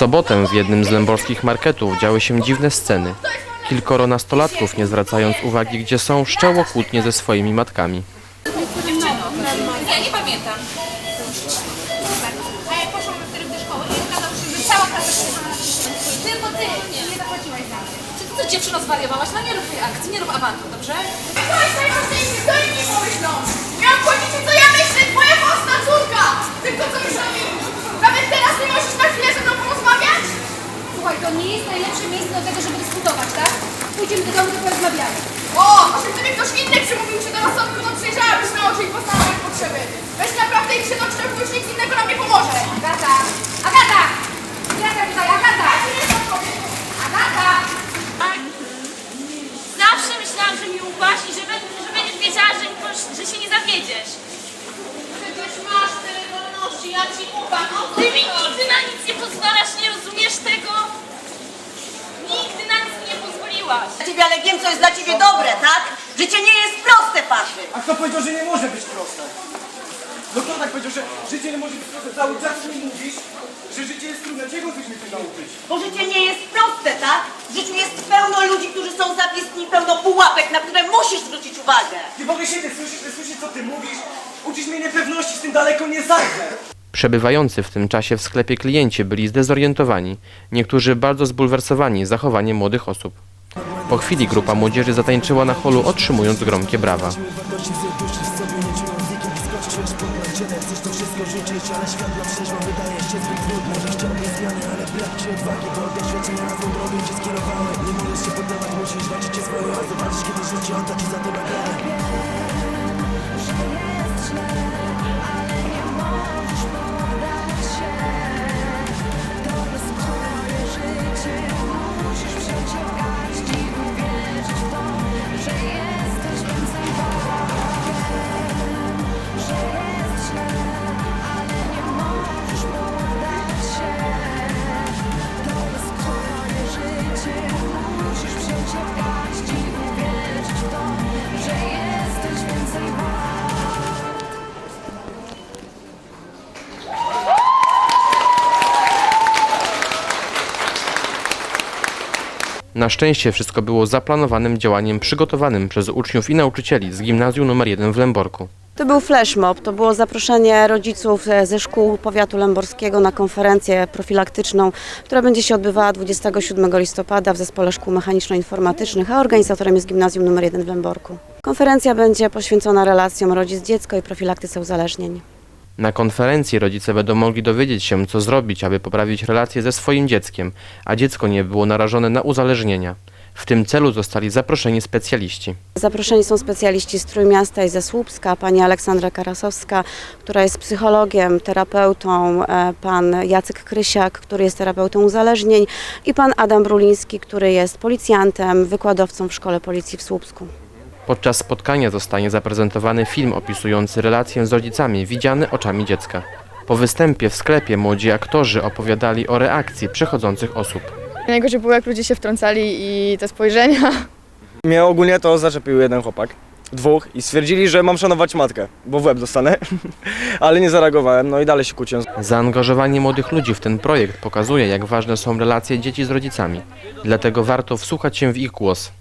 sobotę w jednym z lęborskich marketów działy się dziwne sceny. Kilkoro nastolatków, nie zwracając uwagi gdzie są, wszczęło kłótnie ze swoimi matkami. Ja nie pamiętam. Pomyślą. Nie obchodzi cię, co najlepsze miejsce do tego, żeby dyskutować, tak? Pójdziemy do domu i porozmawiamy. O, a gdyby ktoś inny przemówił się do rozsądku, to przyjrzałabyś na oczy i poznała moje potrzeby. Weź naprawdę i krzycz oczy, bo już nic innego nam nie pomoże. Agata! Agata! Agata tutaj, Agata! Agata! Zawsze myślałam, że mi ufasz i że, be- że będziesz wiedziała, że, że się nie zawiedziesz. Przecież masz tyle wolności, ja ci ufam. Ty mi nic nie pozwalasz, nie rozumiesz tego? Nigdy na nic mi nie pozwoliłaś. Dla ciebie, ale wiem, co jest dla ciebie dobre, tak? Życie nie jest proste, Patry. A kto powiedział, że nie może być proste? No kto tak powiedział, że życie nie może być proste? Cały czas mi mówisz, że życie jest trudne. Czego chcesz mnie tu nauczyć? Bo życie nie jest proste, tak? W życiu jest pełno ludzi, którzy są zawisni, pełno pułapek, na które musisz zwrócić uwagę. Ty w ogóle siebie słyszysz, ty słyszysz co ty mówisz? Uczysz mnie niepewności, z tym daleko nie zajdę. Przebywający w tym czasie w sklepie klienci byli zdezorientowani, niektórzy bardzo zbulwersowani zachowaniem młodych osób. Po chwili grupa młodzieży zatańczyła na holu, otrzymując gromkie brawa. Na szczęście wszystko było zaplanowanym działaniem przygotowanym przez uczniów i nauczycieli z gimnazjum nr 1 w Lęborku. To był flash mob, to było zaproszenie rodziców e, ze szkół powiatu lęborskiego na konferencję profilaktyczną, która będzie się odbywała 27 listopada w Zespole Szkół Mechaniczno-Informatycznych, a organizatorem jest Gimnazjum nr 1 w Lęborku. Konferencja będzie poświęcona relacjom rodzic-dziecko i profilaktyce uzależnień. Na konferencji rodzice będą mogli dowiedzieć się, co zrobić, aby poprawić relacje ze swoim dzieckiem, a dziecko nie było narażone na uzależnienia. W tym celu zostali zaproszeni specjaliści. Zaproszeni są specjaliści z Trójmiasta i ze Słupska, pani Aleksandra Karasowska, która jest psychologiem, terapeutą, e, pan Jacek Krysiak, który jest terapeutą uzależnień i pan Adam Bruliński, który jest policjantem, wykładowcą w Szkole Policji w Słupsku. Podczas spotkania zostanie zaprezentowany film opisujący relację z rodzicami widziany oczami dziecka. Po występie w sklepie młodzi aktorzy opowiadali o reakcji przechodzących osób. Najgorzej było, jak ludzie się wtrącali i te spojrzenia. Mnie ogólnie to zaczepił jeden chłopak. Dwóch i stwierdzili, że mam szanować matkę, bo w łeb dostanę. Ale nie zareagowałem, no i dalej się kłóciłem. Zaangażowanie młodych ludzi w ten projekt pokazuje, jak ważne są relacje dzieci z rodzicami. Dlatego warto wsłuchać się w ich głos.